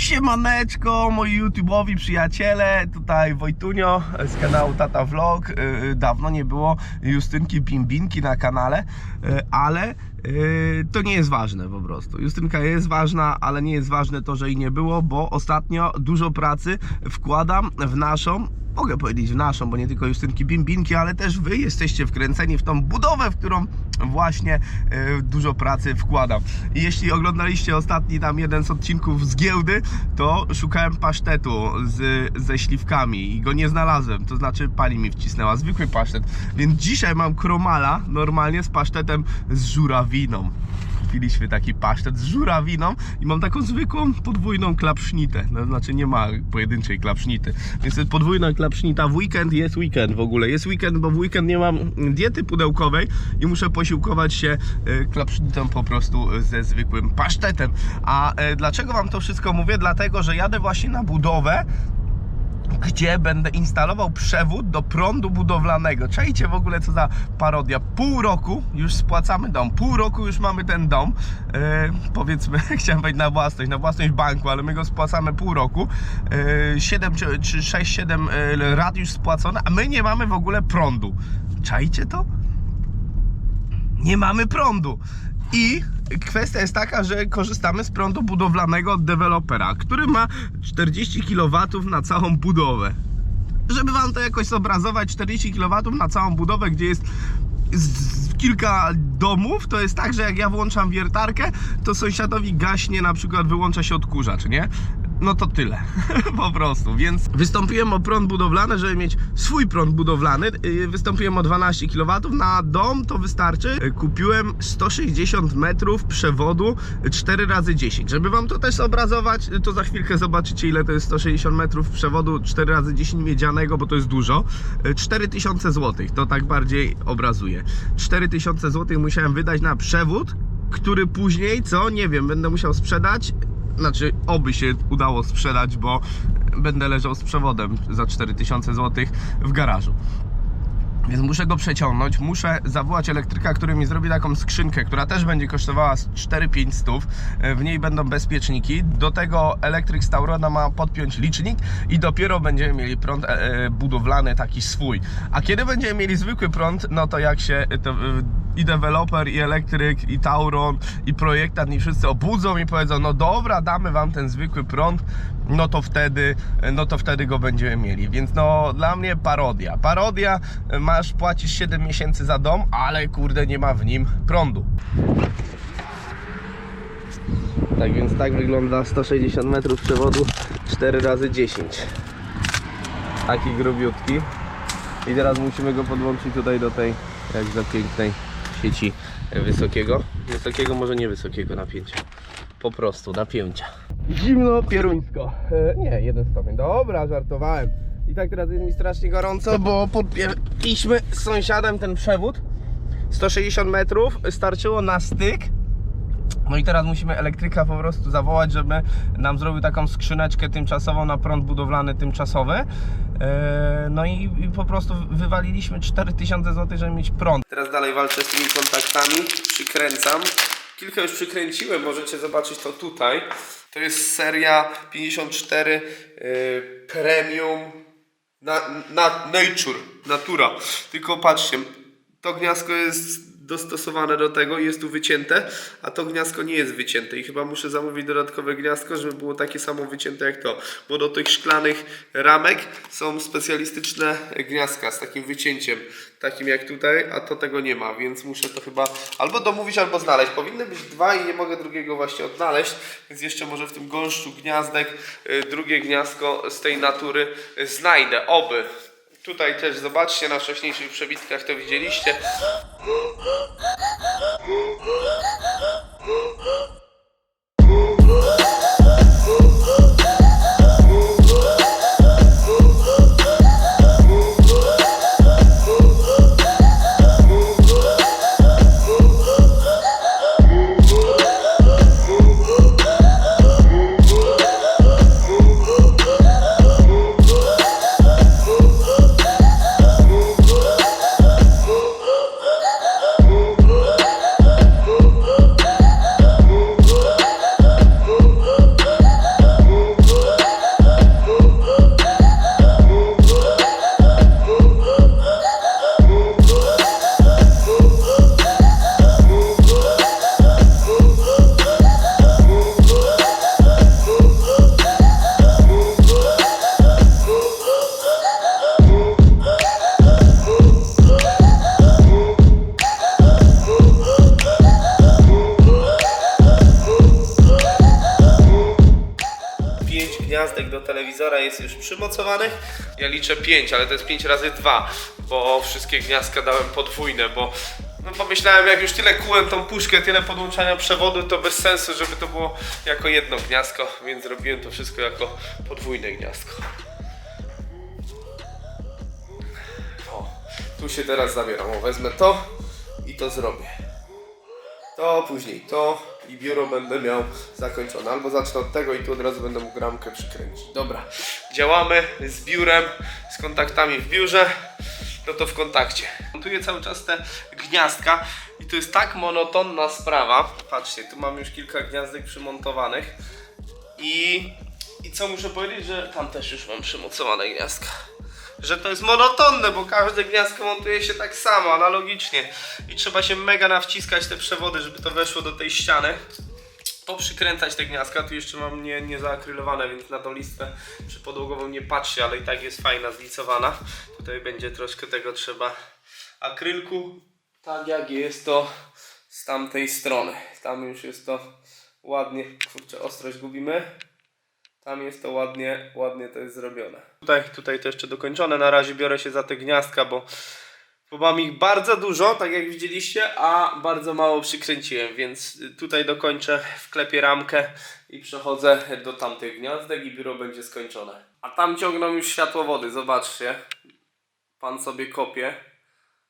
Siemaneczko, moi YouTube'owi przyjaciele, tutaj Wojtunio z kanału Tata Vlog. Yy, Dawno nie było Justynki Bimbinki na kanale, yy, ale to nie jest ważne po prostu. Justynka jest ważna, ale nie jest ważne to, że jej nie było, bo ostatnio dużo pracy wkładam w naszą mogę powiedzieć w naszą, bo nie tylko Justynki Bimbinki, ale też Wy jesteście wkręceni w tą budowę, w którą właśnie e, dużo pracy wkładam. I jeśli oglądaliście ostatni tam jeden z odcinków z giełdy, to szukałem pasztetu z, ze śliwkami i go nie znalazłem, to znaczy pani mi wcisnęła zwykły pasztet. Więc dzisiaj mam kromala normalnie z pasztetem z żurawiną kupiliśmy taki pasztet z żurawiną i mam taką zwykłą podwójną klapsznitę. No, znaczy nie ma pojedynczej klapsznity. Więc podwójna klapsznita w weekend, jest weekend w ogóle. Jest weekend, bo w weekend nie mam diety pudełkowej i muszę posiłkować się e, klapsznitą po prostu ze zwykłym pasztetem. A e, dlaczego wam to wszystko mówię? Dlatego, że jadę właśnie na budowę gdzie będę instalował przewód do prądu budowlanego. Czajcie w ogóle co za parodia. Pół roku już spłacamy dom. Pół roku już mamy ten dom. E, powiedzmy, chciałem powiedzieć na własność, na własność banku, ale my go spłacamy pół roku. E, 7 czy, czy 6, 7 e, już spłacone, a my nie mamy w ogóle prądu. Czajcie to? Nie mamy prądu. I kwestia jest taka, że korzystamy z prądu budowlanego od dewelopera, który ma 40 kW na całą budowę. Żeby wam to jakoś zobrazować, 40 kW na całą budowę, gdzie jest kilka domów, to jest tak, że jak ja włączam wiertarkę, to sąsiadowi gaśnie, na przykład wyłącza się odkurzacz, nie? No to tyle, po prostu. Więc wystąpiłem o prąd budowlany, żeby mieć swój prąd budowlany. Yy, Wystąpiłem o 12 kW. Na dom to wystarczy. Yy, Kupiłem 160 metrów przewodu 4 razy 10 Żeby wam to też zobrazować, yy, to za chwilkę zobaczycie, ile to jest 160 metrów przewodu 4 razy 10 miedzianego, bo to jest dużo. Yy, 4000 zł, to tak bardziej obrazuje. 4000 zł musiałem wydać na przewód, który później, co nie wiem, będę musiał sprzedać znaczy oby się udało sprzedać, bo będę leżał z przewodem za 4000 zł w garażu. Więc muszę go przeciągnąć, muszę zawołać elektryka, który mi zrobi taką skrzynkę, która też będzie kosztowała z 4-5 stów. E, W niej będą bezpieczniki. Do tego elektryk z Taurona ma podpiąć licznik i dopiero będziemy mieli prąd e, e, budowlany taki swój. A kiedy będziemy mieli zwykły prąd, no to jak się to, i deweloper, i elektryk, i Tauron, i projektant, i wszyscy obudzą i powiedzą, no dobra, damy wam ten zwykły prąd, no to wtedy, no to wtedy go będziemy mieli. Więc no dla mnie parodia. Parodia, masz płacisz 7 miesięcy za dom, ale kurde nie ma w nim prądu. Tak więc tak wygląda 160 metrów przewodu 4 razy 10 Taki grubiutki. I teraz musimy go podłączyć tutaj do tej jakże pięknej sieci wysokiego. Wysokiego, może nie wysokiego napięcia. Po prostu napięcia. Zimno, pieruńsko. E, nie, jeden stopień. Dobra, żartowałem. I tak teraz jest mi strasznie gorąco, bo podpięliśmy z sąsiadem ten przewód. 160 metrów starczyło na styk. No i teraz musimy elektryka po prostu zawołać, żeby nam zrobił taką skrzyneczkę tymczasową na prąd budowlany tymczasowy. Eee, No i, i po prostu wywaliliśmy 4000 zł, żeby mieć prąd. Teraz dalej walczę z tymi kontaktami, przykręcam. Kilka już przykręciłem, możecie zobaczyć to tutaj. To jest seria 54 yy, Premium na, na Nature, Natura. Tylko patrzcie, to gniazdko jest dostosowane do tego i jest tu wycięte, a to gniazdko nie jest wycięte i chyba muszę zamówić dodatkowe gniazdko, żeby było takie samo wycięte jak to, bo do tych szklanych ramek są specjalistyczne gniazdka z takim wycięciem, takim jak tutaj, a to tego nie ma, więc muszę to chyba albo domówić, albo znaleźć. Powinny być dwa i nie mogę drugiego właśnie odnaleźć, więc jeszcze może w tym gąszczu gniazdek y, drugie gniazdko z tej natury y, znajdę, oby. Tutaj też zobaczcie na wcześniejszych przebitkach to widzieliście. Jest już przymocowanych. Ja liczę 5, ale to jest 5 razy 2, bo wszystkie gniazdka dałem podwójne, bo no pomyślałem, jak już tyle kułem tą puszkę, tyle podłączania przewodu, to bez sensu, żeby to było jako jedno gniazdko, więc zrobiłem to wszystko jako podwójne gniazdko. O, tu się teraz zabieram. O, wezmę to i to zrobię. To później to i biuro będę miał zakończone. Albo zacznę od tego i tu od razu będę mógł ramkę przykręcić. Dobra, działamy z biurem, z kontaktami w biurze. No to w kontakcie. Montuję cały czas te gniazdka i to jest tak monotonna sprawa. Patrzcie, tu mam już kilka gniazdek przymontowanych i, i co muszę powiedzieć, że tam też już mam przymocowane gniazdka że to jest monotonne, bo każde gniazdko montuje się tak samo, analogicznie. I trzeba się mega nawciskać te przewody, żeby to weszło do tej ściany. Poprzykręcać te gniazdka, tu jeszcze mam nie, nie zaakrylowane, więc na tą listę przypodłogową nie patrzcie, ale i tak jest fajna, zlicowana. Tutaj będzie troszkę tego trzeba akrylku, tak jak jest to z tamtej strony. Tam już jest to ładnie, kurczę, ostrość gubimy. Tam jest to ładnie, ładnie to jest zrobione. Tutaj, tutaj to jeszcze dokończone. Na razie biorę się za te gniazdka, bo, bo mam ich bardzo dużo, tak jak widzieliście, a bardzo mało przykręciłem, więc tutaj dokończę, wklepię ramkę i przechodzę do tamtych gniazdek i biuro będzie skończone. A tam ciągną już światłowody, zobaczcie. Pan sobie kopie.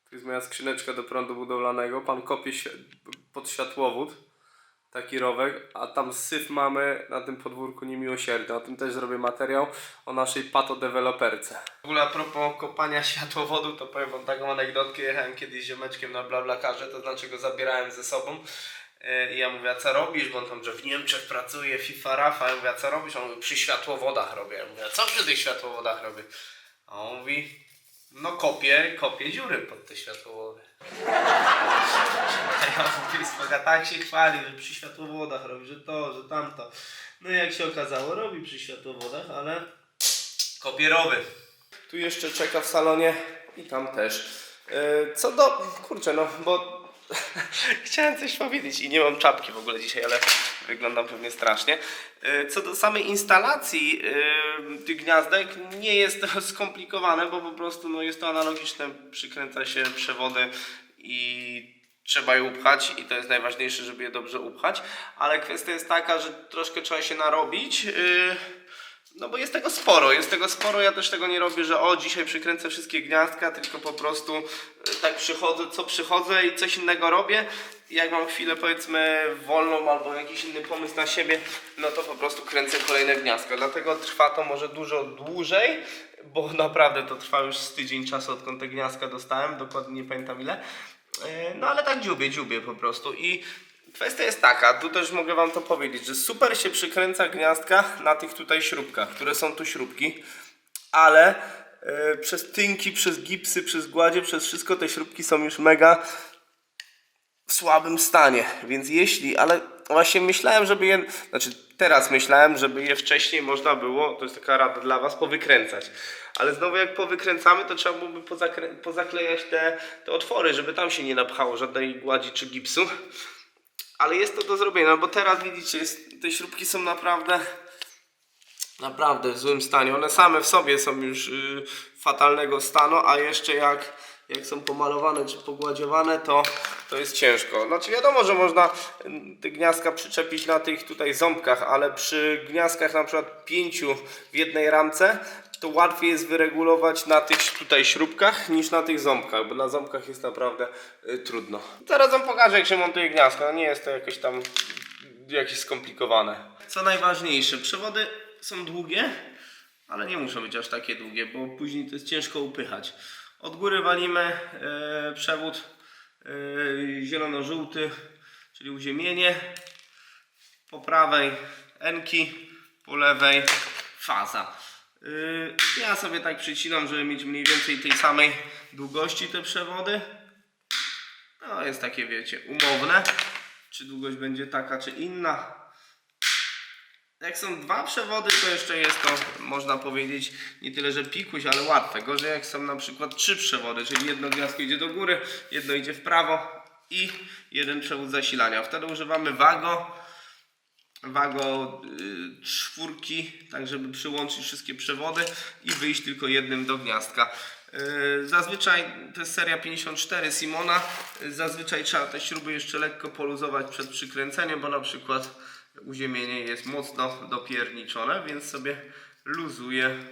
Tu jest moja skrzyneczka do prądu budowlanego. Pan kopie pod światłowód taki rowek, a tam syf mamy na tym podwórku niemiłosierny. O tym też zrobię materiał o naszej patodeweloperce. W ogóle a propos kopania światłowodu, to powiem wam taką anegdotkę. Jechałem kiedyś z ziomeczkiem na blablakarze, to znaczy go zabierałem ze sobą. Yy, I ja mówię, a co robisz? Bo on tam, że w Niemczech pracuje, FIFA, Rafa. Ja mówię, a co robisz? On mówi, przy światłowodach robię. Ja mówię, a co przy tych światłowodach robię? A on mówi, no kopię, kopię dziury pod te światłowody. A ja mówię, tak się chwali, że przy światłowodach robi, że to, że tamto. No jak się okazało, robi przy światłowodach, ale kopierowy. Tu jeszcze czeka w salonie i tam też. Yy, co do, kurczę, no bo chciałem coś powiedzieć i nie mam czapki w ogóle dzisiaj, ale wyglądam pewnie strasznie. Yy, Co do samej instalacji yy, tych gniazdek, nie jest to skomplikowane, bo po prostu no, jest to analogiczne, przykręca się przewody i trzeba je upchać i to jest najważniejsze, żeby je dobrze upchać, ale kwestia jest taka, że troszkę trzeba się narobić. No bo jest tego sporo, jest tego sporo, ja też tego nie robię, że o dzisiaj przykręcę wszystkie gniazdka, tylko po prostu y, tak przychodzę, co przychodzę i coś innego robię. Jak mam chwilę powiedzmy wolną albo jakiś inny pomysł na siebie, no to po prostu kręcę kolejne gniazdka. Dlatego trwa to może dużo dłużej, bo naprawdę to trwa już z tydzień czasu odkąd te gniazdka dostałem, dokładnie nie pamiętam ile. Y, No ale tak dziubię, dziubię po prostu i Kwestia jest taka, tu też mogę Wam to powiedzieć, że super się przykręca gniazdka na tych tutaj śrubkach, które są tu śrubki, ale e, przez tynki, przez gipsy, przez gładzie, przez wszystko te śrubki są już mega w słabym stanie, więc jeśli, ale właśnie myślałem, żeby je, znaczy teraz myślałem, żeby je wcześniej można było, to jest taka rada dla Was, powykręcać. Ale znowu jak powykręcamy, to trzeba byłoby pozaklejać te, te otwory, żeby tam się nie napchało żadnej gładzi czy gipsu. Ale jest to do zrobienia, no bo teraz widzicie, jest, te śrubki są naprawdę naprawdę w złym stanie. One same w sobie są już y, fatalnego stanu, a jeszcze jak, jak są pomalowane czy pogładziowane, to, to jest ciężko. Znaczy wiadomo, że można y, te gniazdka przyczepić na tych tutaj ząbkach, ale przy gniazdkach na przykład pięciu w jednej ramce, to łatwiej jest wyregulować na tych tutaj śrubkach niż na tych ząbkach, bo na ząbkach jest naprawdę y, trudno. Zaraz wam pokażę jak się montuje gniazdko, no nie jest to jakieś tam jakieś skomplikowane. Co najważniejsze, przewody są długie, ale nie muszą być aż takie długie, bo później to jest ciężko upychać. Od góry walimy e, przewód e, zielono-żółty, czyli uziemienie. Po prawej enki, po lewej faza. Yy, Ja sobie tak przycinam, żeby mieć mniej więcej tej samej długości te przewody. No jest takie wiecie, umowne. Czy długość będzie taka, czy inna. Jak są dwa przewody, to jeszcze jest to, można powiedzieć, nie tyle, że pikuś, ale łatwe. Gorzej jak są na przykład trzy przewody, czyli jedno gniazdko idzie do góry, jedno idzie w prawo i jeden przewód zasilania. Wtedy używamy wago wago y, czwórki, tak żeby przyłączyć wszystkie przewody i wyjść tylko jednym do gniazdka. Y, Zazwyczaj to jest seria 54 Simona. Zazwyczaj trzeba te śruby jeszcze lekko poluzować przed przykręceniem, bo na przykład uziemienie jest mocno dopierniczone, więc sobie luzuję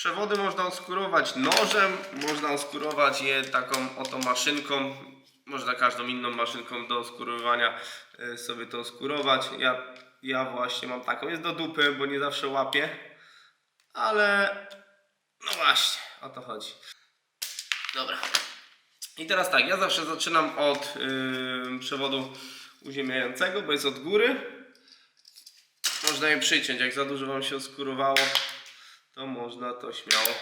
Przewody można oskurować nożem, można oskurować je taką oto maszynką, można każdą inną maszynką do oskurowania y, sobie to oskurować. Ja, ja właśnie mam taką, jest do dupy, bo nie zawsze łapię, ale no właśnie, o to chodzi. Dobra. I teraz tak, ja zawsze zaczynam od yy, przewodu uziemiającego, bo jest od góry. Można je przyciąć, jak za dużo Wam się oskurowało, to można to śmiało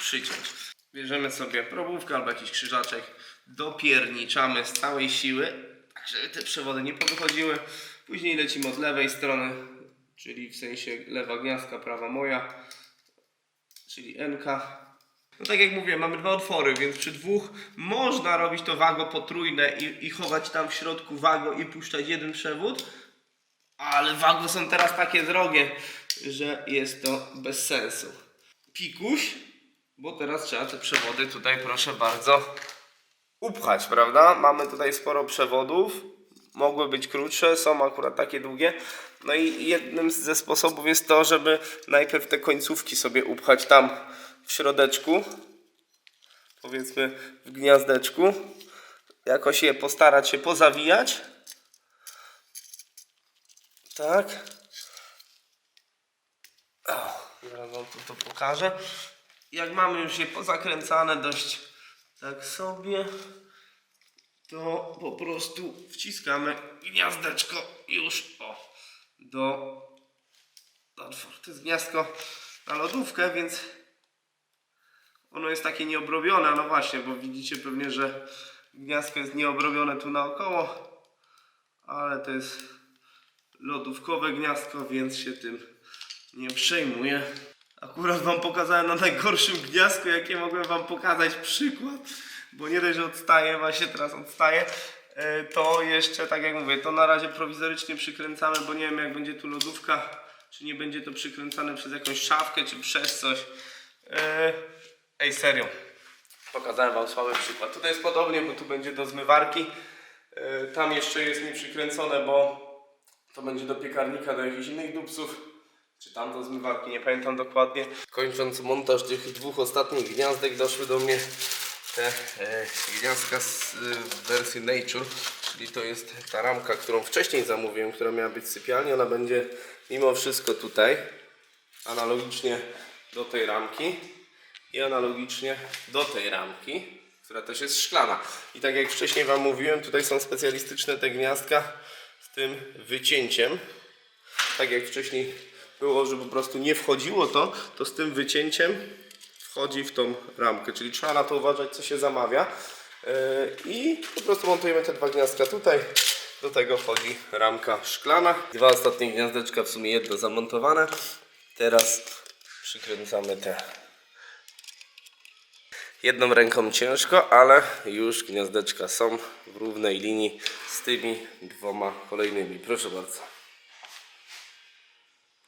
przyciąć. Bierzemy sobie probówkę albo jakiś krzyżaczek, dopierniczamy z całej siły, tak żeby te przewody nie powychodziły. Później lecimy od lewej strony, czyli w sensie lewa gniazdka, prawa moja, czyli NK. No tak jak mówię, mamy dwa otwory, więc przy dwóch można robić to wago potrójne i, i chować tam w środku wago i puszczać jeden przewód, ale wago są teraz takie drogie, że jest to bez sensu. Pikuś, bo teraz trzeba te przewody tutaj, proszę bardzo, upchać, prawda? Mamy tutaj sporo przewodów. Mogły być krótsze, są akurat takie długie. No i jednym ze sposobów jest to, żeby najpierw te końcówki sobie upchać tam w środeczku, powiedzmy w gniazdeczku. Jakoś je postarać się pozawijać. Tak. O, zaraz wam tu to pokażę. Jak mamy już je pozakręcane dość tak sobie, to po prostu wciskamy gniazdeczko już o, do, do otworu. To jest gniazdko na lodówkę, więc ono jest takie nieobrobione, no właśnie, bo widzicie pewnie, że gniazdko jest nieobrobione tu naokoło, ale to jest lodówkowe gniazdko, więc się tym nie przejmuję. Akurat wam pokazałem na najgorszym gniazdku, jakie mogłem wam pokazać przykład, bo nie dość, że odstaje, właśnie teraz odstaje, to jeszcze, tak jak mówię, to na razie prowizorycznie przykręcamy, bo nie wiem jak będzie tu lodówka, czy nie będzie to przykręcane przez jakąś szafkę, czy przez coś. E, Ej, serio. Pokazałem wam słaby przykład. Tutaj jest podobnie, bo tu będzie do zmywarki. E, Tam jeszcze jest nieprzykręcone, bo to będzie do piekarnika, do jakichś innych dupsów. Czy tam do zmywarki, nie pamiętam dokładnie. Kończąc montaż tych dwóch ostatnich gniazdek, doszły do mnie te e, gniazdka z, e, wersji Nature. Czyli to jest ta ramka, którą wcześniej zamówiłem, która miała być w sypialni. Ona będzie mimo wszystko tutaj, analogicznie do tej ramki i analogicznie do tej ramki, która też jest szklana. I tak jak wcześniej Wam mówiłem, tutaj są specjalistyczne te gniazdka z tym wycięciem. Tak jak wcześniej było, że po prostu nie wchodziło to, to z tym wycięciem wchodzi w tą ramkę. Czyli trzeba na to uważać, co się zamawia. Yy, I po prostu montujemy te dwa gniazdka tutaj. Do tego wchodzi ramka szklana. Dwa ostatnie gniazdeczka, w sumie jedno zamontowane. Teraz przykręcamy te Jedną ręką ciężko, ale już gniazdeczka są w równej linii z tymi dwoma kolejnymi. Proszę bardzo.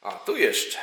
A tu jeszcze.